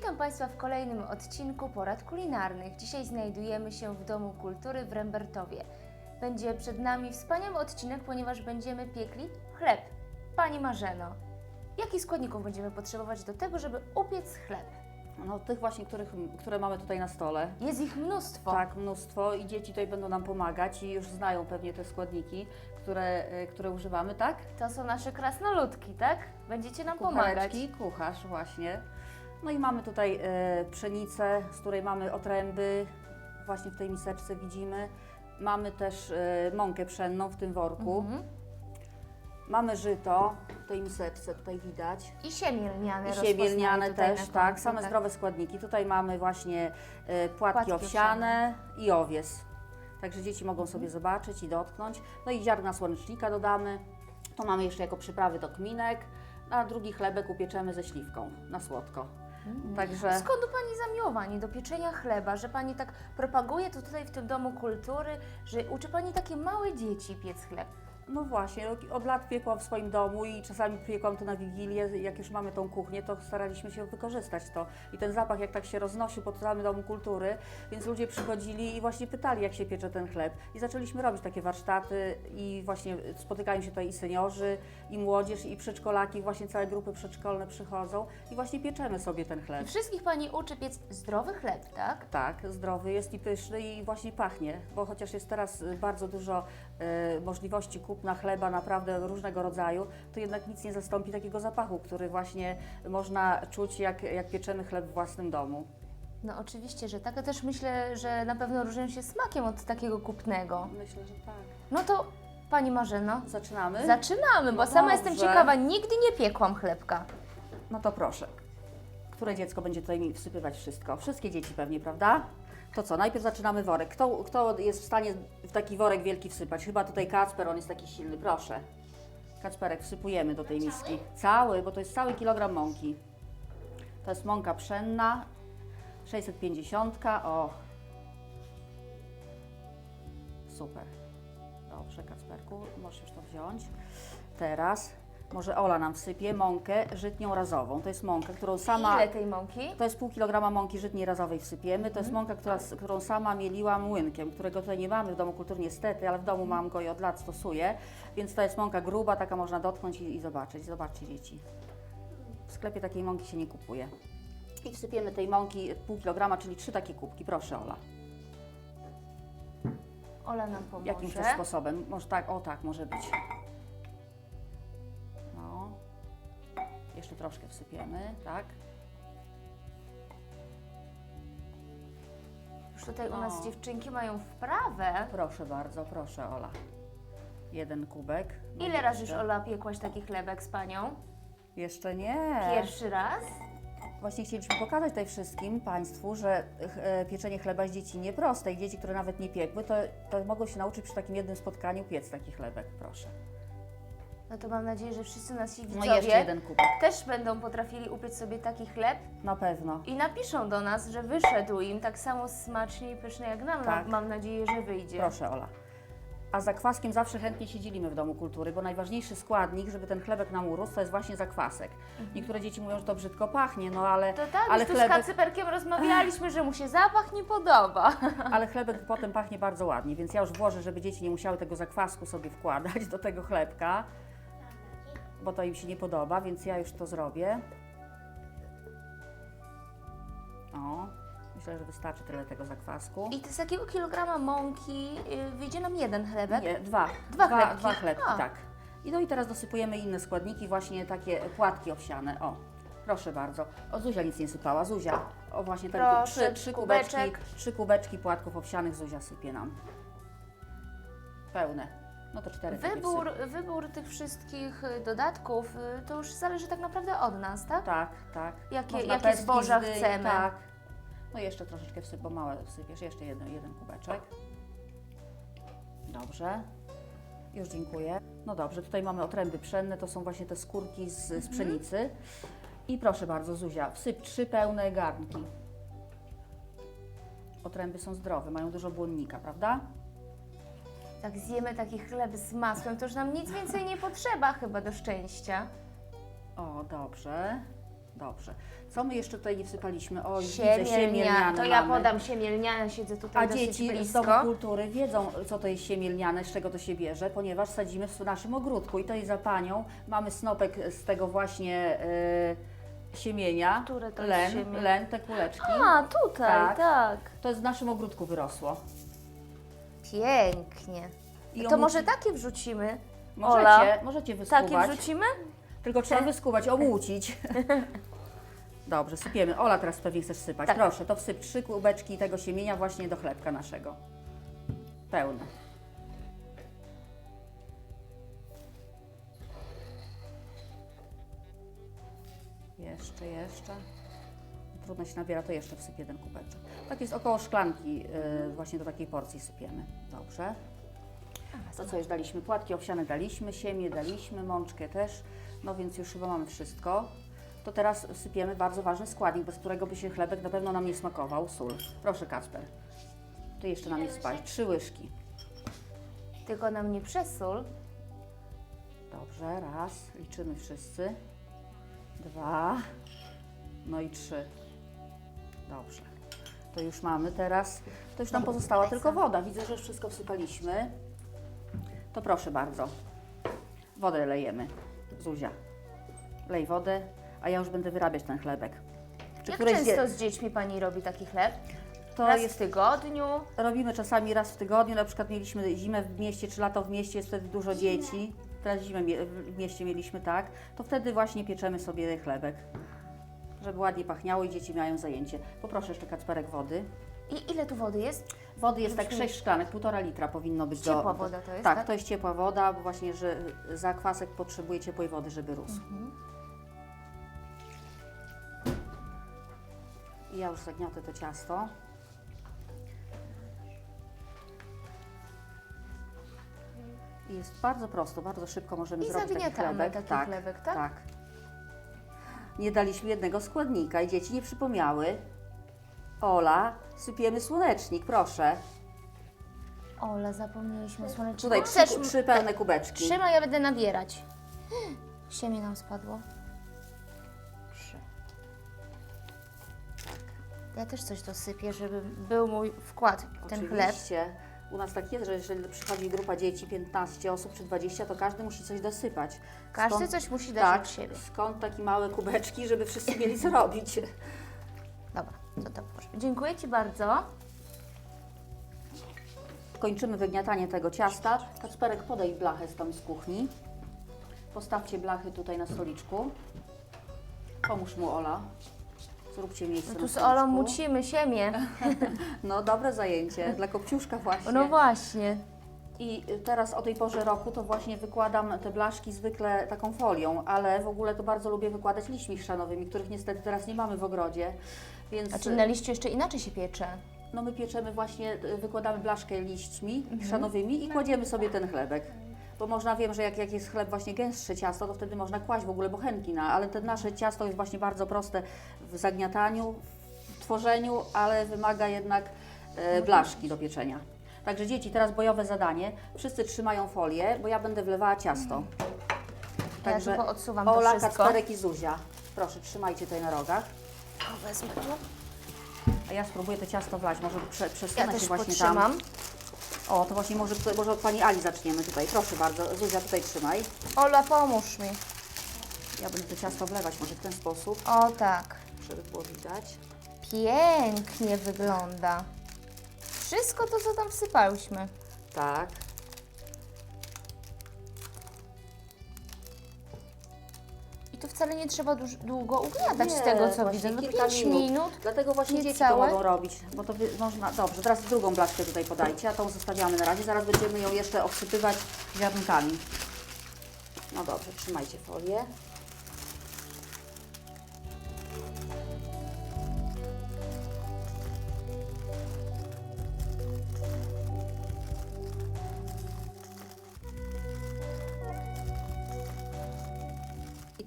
Witam Państwa w kolejnym odcinku porad kulinarnych. Dzisiaj znajdujemy się w Domu Kultury w Rembertowie. Będzie przed nami wspaniały odcinek, ponieważ będziemy piekli chleb. Pani Marzeno, jakich składników będziemy potrzebować do tego, żeby upiec chleb? No tych właśnie, których, które mamy tutaj na stole. Jest ich mnóstwo. Tak, mnóstwo i dzieci tutaj będą nam pomagać i już znają pewnie te składniki, które, e, które używamy, tak? To są nasze krasnoludki, tak? Będziecie nam pomagać. Kuchareczki, kucharz właśnie. No i mamy tutaj e, pszenicę, z której mamy otręby, właśnie w tej miseczce widzimy. Mamy też e, mąkę pszenną w tym worku. Mhm. Mamy żyto w tej miseczce, tutaj widać. I siemię lniane. I siemielniane też, tak, same zdrowe składniki. Tutaj mamy właśnie e, płatki, Płatki owsiane i owies. Także dzieci mogą sobie zobaczyć i dotknąć. No i ziarna słonecznika dodamy. To mamy jeszcze jako przyprawy do kminek. A drugi chlebek upieczemy ze śliwką na słodko. Także Skąd u Pani zamiłowanie do pieczenia chleba, że Pani tak propaguje to tutaj w tym Domu Kultury, że uczy Pani takie małe dzieci piec chleb? No właśnie, od lat piekłam w swoim domu i czasami piekłam to na Wigilię. Jak już mamy tą kuchnię, to staraliśmy się wykorzystać to. I ten zapach jak tak się roznosił po całym Domu Kultury, więc ludzie przychodzili i właśnie pytali, jak się piecze ten chleb. I zaczęliśmy robić takie warsztaty i właśnie spotykają się tutaj i seniorzy, i młodzież, i przedszkolaki, właśnie całe grupy przedszkolne przychodzą i właśnie pieczemy sobie ten I chleb. wszystkich Pani uczy piec zdrowy chleb, tak? Tak, zdrowy jest i pyszny i właśnie pachnie, bo chociaż jest teraz y, bardzo dużo e, możliwości kupna chleba naprawdę różnego rodzaju, to jednak nic nie zastąpi takiego zapachu, który właśnie można czuć jak, jak pieczemy chleb w własnym domu. No oczywiście, że tak. Ja też myślę, że na pewno różnią się smakiem od takiego kupnego. Myślę, że tak. No to Pani Marzeno, Zaczynamy? zaczynamy, bo No sama jestem dobrze. ciekawa, nigdy nie piekłam chlebka. no to proszę. Które dziecko będzie tutaj mi wsypywać wszystko? Wszystkie dzieci pewnie, prawda? To co, najpierw zaczynamy worek. Kto, kto jest w stanie w taki worek wielki wsypać? Chyba tutaj Kacper, on jest taki silny. Proszę. Kacperek, wsypujemy do tej miski. Cały, bo to jest cały kilogram mąki. To jest mąka pszenna, 650. O. Super. Dobrze, Kacperku, możesz już to wziąć. Teraz może Ola nam wsypie mąkę żytnią razową. To jest mąka, którą sama... Ile tej mąki? To jest pół kilograma mąki żytniej razowej wsypiemy. To jest mąka, która, którą sama mieliłam młynkiem, którego tutaj nie mamy w domu kultury niestety, ale w domu mam go i od lat stosuję. Więc to jest mąka gruba, taka można dotknąć i, i zobaczyć. Zobaczcie dzieci. W sklepie takiej mąki się nie kupuje. I wsypiemy tej mąki pół kilograma, czyli trzy takie kubki. Proszę Ola. Ola nam pomoże. Jakim też sposobem? Może tak, o tak może być. Troszkę wsypiemy, tak? Już tutaj u No. nas dziewczynki mają wprawę. Proszę bardzo, proszę Ola. Jeden kubek. No Ile razy już jeszcze. Ola piekłaś taki chlebek z Panią? Jeszcze nie. Pierwszy raz? Właśnie chcieliśmy pokazać tutaj wszystkim Państwu, że e, pieczenie chleba jest dzieci nieproste i dzieci, które nawet nie piekły, to, to mogą się nauczyć przy takim jednym spotkaniu piec taki chlebek, proszę. No to mam nadzieję, że wszyscy nasi No widzowie jeszcze jeden kubek, też będą potrafili upiec sobie taki chleb na pewno. i napiszą do nas, że wyszedł im tak samo smacznie i pyszny jak nam. Tak. No, mam nadzieję, że wyjdzie. Proszę Ola. A za kwaskiem zawsze chętnie się dzielimy w Domu Kultury, bo najważniejszy składnik, żeby ten chlebek nam urósł, to jest właśnie zakwasek. Niektóre dzieci mówią, że to brzydko pachnie, no ale, To tak, ale, tu z chlebek, Kacyperkiem rozmawialiśmy, że mu się zapach nie podoba. ale chlebek potem pachnie bardzo ładnie, więc ja już włożę, żeby dzieci nie musiały tego zakwasku sobie wkładać do tego chlebka, bo to im się nie podoba, więc ja już to zrobię. O, myślę, że wystarczy tyle tego zakwasku. I z jakiego kilograma mąki y, wyjdzie nam jeden chlebek? Nie, dwa. Dwa chlebki. Dwa chlebki, A. tak. I no i teraz dosypujemy inne składniki, właśnie takie płatki owsiane. O, proszę bardzo. O, Zuzia nic nie sypała. Zuzia, o właśnie ten Proszę, trzy, trzy kubeczki, kubeczek. trzy kubeczki płatków owsianych Zuzia sypie nam. Pełne. No to cztery Wybór, wybór tych wszystkich y, dodatków y, to już zależy tak naprawdę od nas, tak? Tak, tak. Jakie- Można jakie pestki zboża chcemy. Tak. No i jeszcze troszeczkę wsyp, bo małe wsypiesz. Jeszcze jeden, jeden kubeczek. Dobrze. Już dziękuję. No dobrze, tutaj mamy otręby pszenne, to są właśnie te skórki z, Mhm. z pszenicy. I proszę bardzo, Zuzia, wsyp trzy pełne garnki. Otręby są zdrowe, mają dużo błonnika, prawda? Jak zjemy taki chleb z masłem, to już nam nic więcej nie potrzeba chyba do szczęścia. O, dobrze. Dobrze. Co my jeszcze tutaj nie wsypaliśmy? O, widzę, siemielniane To ja mamy. podam siemielniane, siedzę tutaj A dosyć dzieci z blisko. Domu Kultury wiedzą, co to jest siemielniane, z czego to się bierze, ponieważ sadzimy w naszym ogródku i to jest za panią. Mamy snopek z tego właśnie e, siemienia. Które to jest len, siemię? len, te kuleczki. A, tutaj, Tak. tak. To jest w naszym ogródku wyrosło. Pięknie. I to może takie wrzucimy? Możecie, Ola? możecie Takie wyskubać. wrzucimy? Tylko trzeba wyskubać, omucić. Dobrze, sypiemy. Ola teraz pewnie chcesz sypać. Tak. Proszę, to wsyp trzy kubeczki tego siemienia właśnie do chlebka naszego. Pełne. Jeszcze, jeszcze. Trudno się nabiera, to jeszcze wsypię jeden kubeczek. Tak jest około szklanki, yy, właśnie do takiej porcji sypiemy. Dobrze. To co już daliśmy? Płatki owsiane daliśmy, siemię daliśmy, mączkę też, no więc już chyba mamy wszystko. To teraz sypiemy bardzo ważny składnik, bez którego by się chlebek na pewno nam nie smakował, sól. Proszę Kacper, Ty jeszcze nam nie spać. Trzy łyżki. Tylko nam nie przesól. Dobrze, raz, liczymy wszyscy. Dwa, no i trzy. Dobrze. To już mamy teraz. To już nam pozostała tylko woda. Widzę, że już wszystko wsypaliśmy. To proszę bardzo. Wodę lejemy. Zuzia. Lej wodę, a ja już będę wyrabiać ten chlebek. Czy Jak któreś często z dziećmi Pani robi taki chleb? To Raz jest w tygodniu? Robimy czasami raz w tygodniu, na przykład mieliśmy zimę w mieście, czy lato w mieście, jest wtedy dużo dzieci. Teraz zimę mie- w mieście mieliśmy tak, to wtedy właśnie pieczemy sobie chlebek, żeby ładnie pachniało i dzieci mają zajęcie. Poproszę jeszcze kacperek wody. I ile tu wody jest? Wody jest tak Żebyśmy- 6 szklanek, półtora litra powinno być do... Ciepła woda to jest, Tak, tak? to jest ciepła woda, bo właśnie, że zakwasek potrzebuje ciepłej wody, żeby rósł. Mhm. I ja już zagniotę to ciasto. I jest bardzo prosto, bardzo szybko możemy I zrobić taki zagniatamy chlebek. taki tak, chlebek, tak? tak. Nie daliśmy jednego składnika i dzieci nie przypomniały. Ola, sypiemy słonecznik, proszę. Ola, zapomnieliśmy słonecznika. Tutaj Chcesz trzy, trzy pełne kubeczki. Trzymaj, ja będę nabierać. Siemię nam spadło. Trzy. Ja też coś dosypię, żeby był mój wkład w ten chleb. Oczywiście. U nas tak jest, że jeżeli przychodzi grupa dzieci, 15 osób czy 20, to każdy musi coś dosypać. Każdy Skąd- coś musi dać tak, od siebie. Skąd takie małe kubeczki, żeby wszyscy mieli co robić? Dobra, to to proszę. Dziękuję Ci bardzo. Kończymy wygniatanie tego ciasta. Kacperek, podaj blachę z tam z kuchni. Postawcie blachy tutaj na stoliczku. Pomóż mu Ola. Zróbcie miejsce No tu z. Olą mucimy siemię. No dobre zajęcie, dla kopciuszka właśnie. No właśnie. I teraz o tej porze roku to właśnie wykładam te blaszki zwykle taką folią, ale w ogóle to bardzo lubię wykładać liśćmi chrzanowymi, których niestety teraz nie mamy w ogrodzie. Więc A czyli na liściu jeszcze inaczej się piecze. no my pieczemy właśnie, wykładamy blaszkę liśćmi Mhm. chrzanowymi i kładziemy sobie ten chlebek. Bo można, wiem, że jak, jak jest chleb właśnie gęstsze ciasto, to wtedy można kłaść w ogóle bochenki na, ale te nasze ciasto jest właśnie bardzo proste w zagniataniu, w tworzeniu, ale wymaga jednak e, blaszki do pieczenia. Także dzieci, teraz bojowe zadanie. Wszyscy trzymają folię, bo ja będę wlewała ciasto. Ja tylko odsuwam to Ola, wszystko. Kacperek i Zuzia. Proszę, trzymajcie tutaj na rogach. O, wezmę tu. A ja spróbuję to ciasto wlać. Może prze, Ja przesunę też się właśnie potrzymam. tam. O, to właśnie może, może od Pani Ali zaczniemy tutaj. Proszę bardzo. Zuzia, tutaj trzymaj. Ola, pomóż mi. Ja będę to ciasto wlewać może w ten sposób, O tak. żeby było widać. Pięknie wygląda. Wszystko to, co tam wsypałyśmy. Tak. To wcale nie trzeba duż, długo ugniatać z tego, co widzę. No kilka 5 minut. minut. Dlatego właśnie Nie dzieci to mogą robić, bo to można... Dobrze, teraz drugą blaszkę tutaj podajcie, a tą zostawiamy na razie. Zaraz będziemy ją jeszcze obsypywać ziarnkami. No dobrze, trzymajcie folię.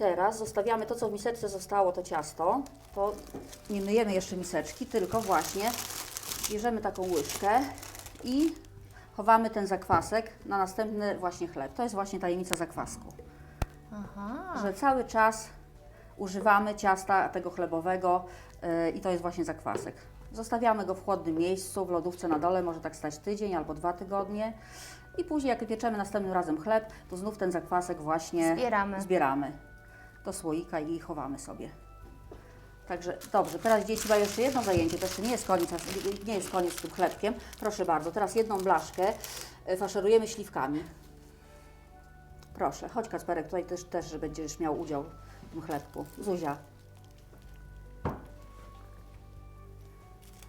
Teraz zostawiamy to, co w miseczce zostało, to ciasto. To nie myjemy jeszcze miseczki, tylko właśnie bierzemy taką łyżkę i chowamy ten zakwasek na następny właśnie chleb. To jest właśnie tajemnica zakwasku. Aha. Że cały czas używamy ciasta tego chlebowego yy, i to jest właśnie zakwasek. Zostawiamy go w chłodnym miejscu, w lodówce na dole, może tak stać tydzień albo dwa tygodnie. I później, jak pieczemy następnym razem chleb, to znów ten zakwasek właśnie Zbieramy. zbieramy do słoika i chowamy sobie. Także dobrze, teraz dzieci mają jeszcze jedno zajęcie, to jeszcze nie jest koniec, nie jest koniec z tym chlebkiem. Proszę bardzo, teraz jedną blaszkę e, faszerujemy śliwkami. Proszę, chodź Kacperek, tutaj też, też będziesz miał udział w tym chlebku. Zuzia.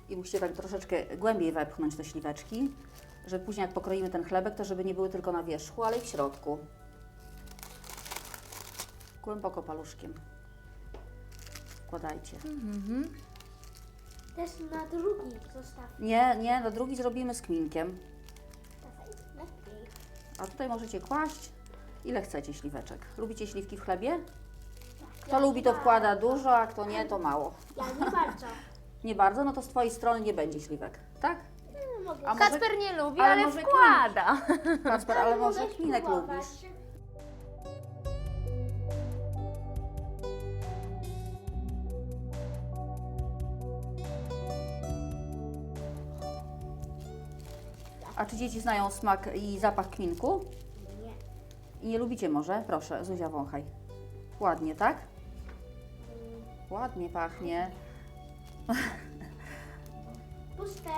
I musicie tak troszeczkę głębiej wepchnąć te śliweczki, żeby później jak pokroimy ten chlebek, to żeby nie były tylko na wierzchu, ale i w środku. Głęboko paluszkiem. Wkładajcie. Też na drugi zostaw. Nie, nie, na drugi zrobimy z kminkiem. A tutaj możecie kłaść ile chcecie śliweczek. Lubicie śliwki w chlebie? Kto Ja lubi, to wkłada dużo, a kto nie, to mało. Ja nie bardzo. Nie bardzo, no to z Twojej strony nie będzie śliwek, tak? Nie mogę. A może, Kacper nie lubi, ale ale, może wkłada. Kacper, ale może kminek lubisz. Czy dzieci znają smak i zapach kminku? Nie. I nie lubicie może? Proszę, Zuzia, wąchaj. Ładnie, tak? Ładnie pachnie. Puste.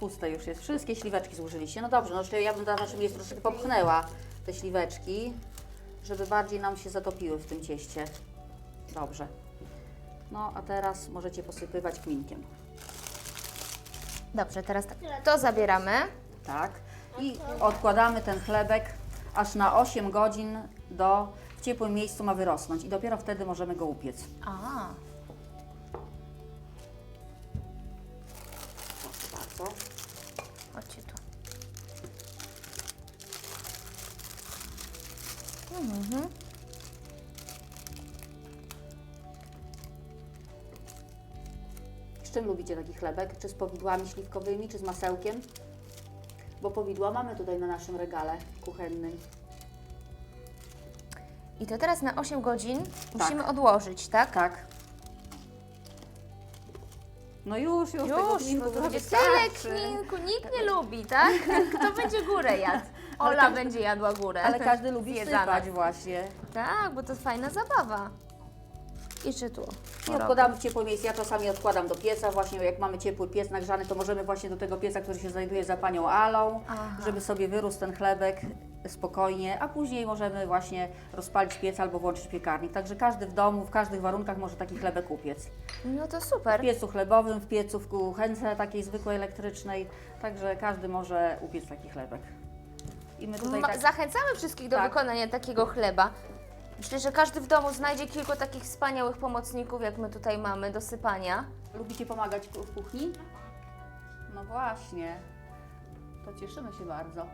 Puste już jest. Wszystkie śliweczki złożyliście. No dobrze, no jeszcze ja bym na waszym miejscu troszeczkę popchnęła te śliweczki, żeby bardziej nam się zatopiły w tym cieście. Dobrze. No, a teraz możecie posypywać kminkiem. Dobrze, teraz tak. To zabieramy. Tak. I odkładamy ten chlebek aż na 8 godzin do w ciepłym miejscu ma wyrosnąć i dopiero wtedy możemy go upiec. A, Proszę bardzo. chodźcie tu. Mhm. Z czym lubicie taki chlebek? Czy z powidłami śliwkowymi, czy z masełkiem? Bo powidła mamy tutaj na naszym regale kuchennym. I to teraz na 8 godzin musimy odłożyć, tak? Tak. No już, już, tego Już, bo to trochę będzie tyle wystarczy. kminku, nikt nie lubi, tak? Kto będzie górę jadł? Ola będzie jadła górę. Ale każdy lubi Zjedzana. sypać właśnie. Tak, bo to fajna zabawa. Jeszcze tu. I odkładamy w ciepłe miejsce. Ja czasami odkładam do pieca, właśnie jak mamy ciepły piec nagrzany, to możemy właśnie do tego pieca, który się znajduje za panią Alą, Aha. żeby sobie wyrósł ten chlebek spokojnie, a później możemy właśnie rozpalić piec albo włączyć piekarnik. Także każdy w domu, w każdych warunkach może taki chlebek upiec. No to W super. piecu chlebowym, w piecu w kuchence takiej zwykłej elektrycznej, także każdy może upiec taki chlebek. I my tutaj tak... Zachęcamy wszystkich do Tak. wykonania takiego chleba. Myślę, że każdy w domu znajdzie kilku takich wspaniałych pomocników, jak my tutaj mamy do sypania. Lubicie pomagać w kuchni? No właśnie. To cieszymy się bardzo.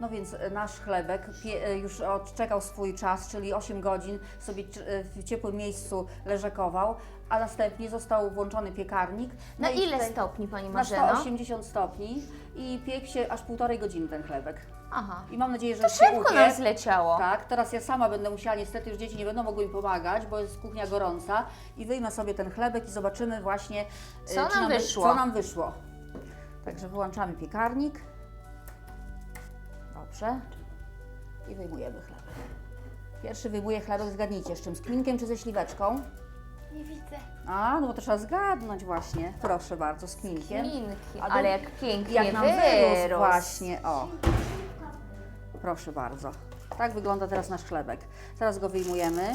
No więc e, nasz chlebek e, już odczekał swój czas, czyli 8 godzin sobie e, w ciepłym miejscu leżakował, a następnie został włączony piekarnik. Na No i ile tutaj- stopni, Pani Na Marzeno? 180 stopni i piekł się aż półtorej godziny ten chlebek. Aha. I mam nadzieję, że To się szybko nam zleciało. Tak, teraz ja sama będę musiała, niestety już dzieci nie będą mogły mi pomagać, bo jest kuchnia gorąca i wyjmę sobie ten chlebek i zobaczymy właśnie, Co nam wy- wyszło. co nam wyszło. Także wyłączamy piekarnik. Dobrze. I wyjmujemy chlebek. Pierwszy wyjmuję chlebek, zgadnijcie, z czym? Z kminkiem czy ze śliweczką? Nie widzę. A, no bo to trzeba zgadnąć właśnie. Proszę bardzo, z kminkiem. Minki, A ale jak pięknie Jak nam wyrósł. właśnie, o. Proszę bardzo. Tak wygląda teraz nasz chlebek. Teraz go wyjmujemy.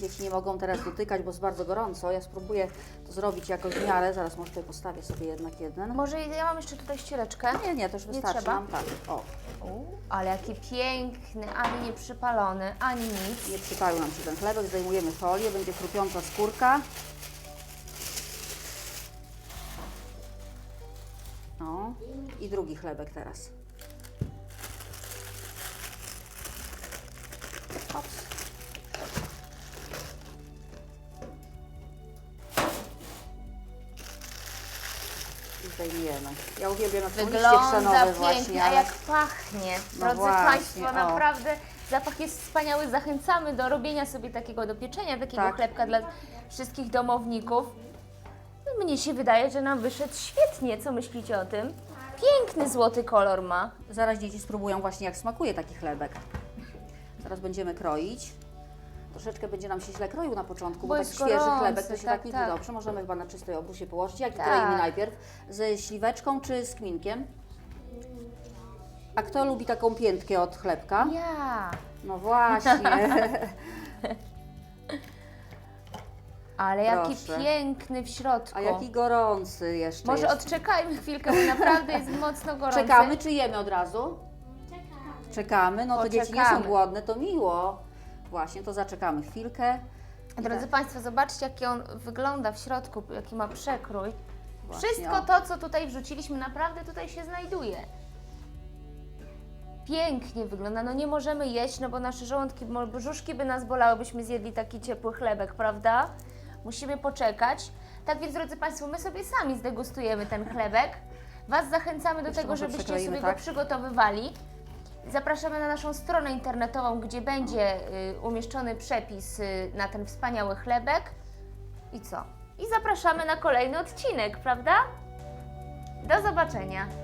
Dzieci nie mogą teraz dotykać, bo jest bardzo gorąco. Ja spróbuję to zrobić jakoś w miarę. Zaraz może tutaj postawię sobie jednak jeden. Może ja mam jeszcze tutaj ściereczkę? Nie, nie, to już Nie wystarczy trzeba? Tak, o. U, ale jaki piękny, ani nie przypalony, ani nic. Nie przypalił nam się ten chlebek. Zdejmujemy folię, będzie chrupiąca skórka. O. I drugi chlebek teraz. Ops. Zdejmiemy. Ja uwielbiam jak to liście Wygląda chrzanowe pięknie, właśnie, a ale jak pachnie. No Drodzy właśnie, Państwo, o. naprawdę zapach jest wspaniały. Zachęcamy do robienia sobie takiego, do pieczenia takiego Tak. chlebka dla wszystkich domowników. No, Mnie się wydaje, że nam wyszedł świetnie. Co myślicie o tym? Piękny złoty kolor ma. zaraz dzieci spróbują właśnie jak smakuje taki chlebek. Zaraz będziemy kroić. Troszeczkę będzie nam się źle kroił na początku, bo, Bo tak jest świeży gorący, chlebek to się tak, tak, nie tak. dobrze. Możemy chyba na czystej obrusie położyć. Jaki Tak. kroimy najpierw? Ze śliweczką czy z kminkiem? A kto lubi taką piętkę od chlebka? Ja. No właśnie. Ale jaki Proszę. piękny w środku. A jaki gorący jeszcze Może jest. odczekajmy chwilkę, bo naprawdę jest mocno gorący. Czekamy czy jemy od razu? Czekamy. Czekamy, no to dzieci nie są głodne, to miło. Właśnie, to zaczekamy chwilkę. Drodzy tak, Państwo, zobaczcie, jaki on wygląda w środku, jaki ma przekrój. właśnie, Wszystko o. to, co tutaj wrzuciliśmy, naprawdę tutaj się znajduje. Pięknie wygląda. No nie możemy jeść, no bo nasze żołądki, brzuszki by nas bolały, byśmy zjedli taki ciepły chlebek, prawda? Musimy poczekać. Tak więc, drodzy Państwo, my sobie sami zdegustujemy ten chlebek. Was zachęcamy do Jeszcze tego, żebyście sobie tak? go przygotowywali. Zapraszamy na naszą stronę internetową, gdzie będzie y, umieszczony przepis y, na ten wspaniały chlebek. I co? I zapraszamy na kolejny odcinek, prawda? Do zobaczenia.